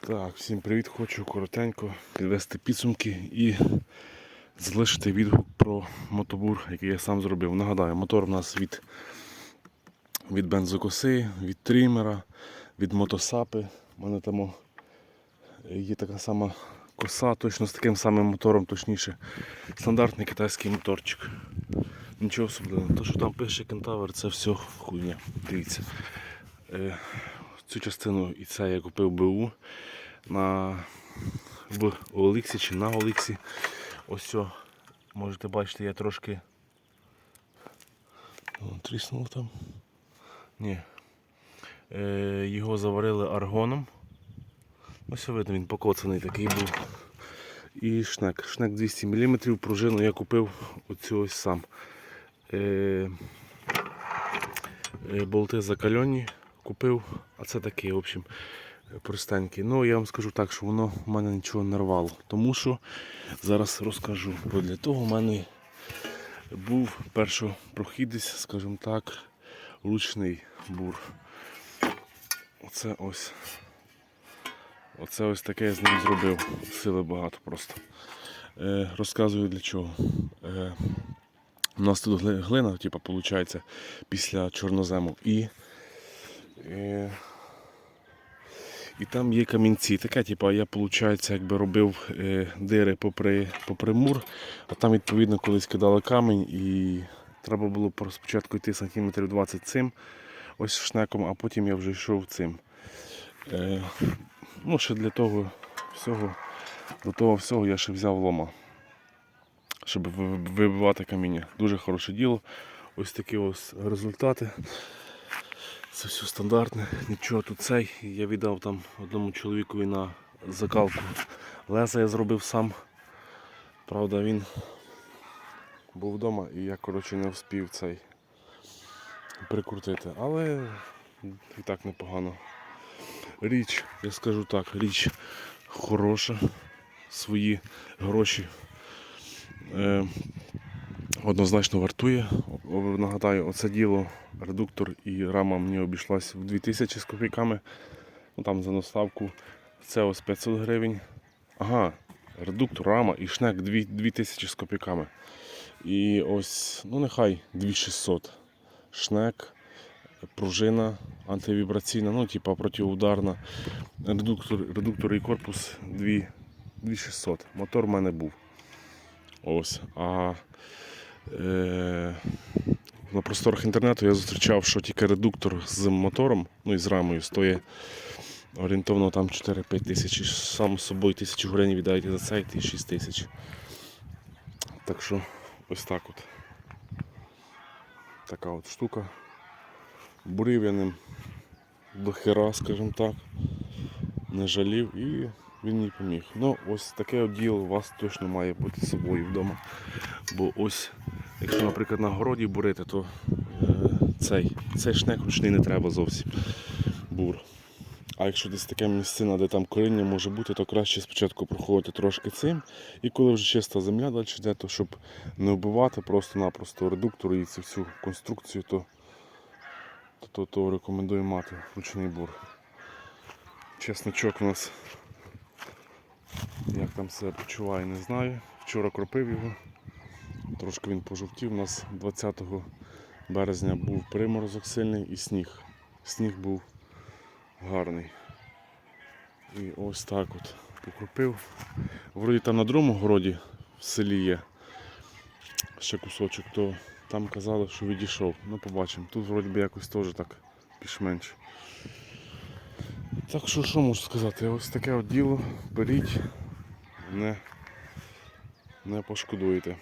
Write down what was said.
Так, всім привіт, хочу коротенько підвести підсумки і залишити відгук про мотобур, який я сам зробив. Нагадаю, мотор у нас від, від бензокоси, від тримера, від мотосапи. У мене там є така сама коса, точно з таким самим мотором, точніше. Стандартний китайський моторчик. Нічого особливого. То, що там пише кентавр, це все хуйня. Дивіться. Цю частину і це я купив БУ на, в Олексі чи на Олексі. Ось о, можете бачити, я трошки О, тріснуло там. Ні. Е, його заварили аргоном. Ось видно, він покоцаний такий був. І шнек. Шнек 200 мм, пружину я купив оцю ось сам. Е, е, болти закальонні купив, а це такий, в общем, простенький. Ну, я вам скажу так, що воно в мене нічого не рвало. Тому що зараз розкажу. Бо для того в мене був першопрохідець, скажімо так, ручний бур. Оце ось. Оце ось таке я з ним зробив. Сили багато просто. Е, розказую для чого. Е, у нас тут глина, типу, виходить, після чорнозему. І, е, і там є камінці. Таке, типу, я, виходить, якби робив е, дири попри, попри мур, а там, відповідно, колись кидали камінь і треба було спочатку йти сантиметрів 20 цим, ось шнеком, а потім я вже йшов цим. Е, ну, ще для того всього, до того всього я ще взяв лома щоб вибивати каміння. Дуже хороше діло. Ось такі ось результати. Це все стандартне. Нічого тут цей. Я віддав там одному чоловікові на закалку. Леса я зробив сам. Правда, він був вдома і я коротше не вспів цей прикрутити. Але і так непогано. Річ, я скажу так, річ хороша. Свої гроші е, однозначно вартує. Нагадаю, оце діло, редуктор і рама мені обійшлась в 2000 з копійками. Ну, там за наставку це ось 500 гривень. Ага, редуктор, рама і шнек 2000 з копійками. І ось, ну нехай 2600. Шнек, пружина антивібраційна, ну, типа протиударна. Редуктор, редуктор і корпус 2600. Мотор в мене був. Ось. А на просторах інтернету я зустрічав, що тільки редуктор з мотором, ну і з рамою стоїть орієнтовно там 4-5 тисяч. І Сам з собою тисячу гривень віддають за цей і 6 тисяч. Так що ось так от. Така от штука. Бурив я до хера, скажімо так. Не жалів і він мені поміг. Ну, ось таке от діло у вас точно має бути з собою вдома. Бо ось, якщо, наприклад, на городі бурити, то е, цей, цей шнек ручний не треба зовсім. Бур. А якщо десь таке місцина, де там коріння може бути, то краще спочатку проходити трошки цим. І коли вже чиста земля далі йде, то щоб не вбивати просто-напросто редуктор і цю всю конструкцію, то, то, то, то рекомендую мати ручний бур. Чесночок у нас як там себе почуває, не знаю. Вчора кропив його. Трошки він пожовтів. У нас 20 березня був приморозок сильний і сніг. Сніг був гарний. І ось так от покропив. Вроді там на другому городі в селі є ще кусочок, то там казали, що відійшов. Ну побачимо. Тут вроді би якось теж так більш-менш. Так що що можу сказати? Ось таке от діло. Беріть, не, не пошкодуєте.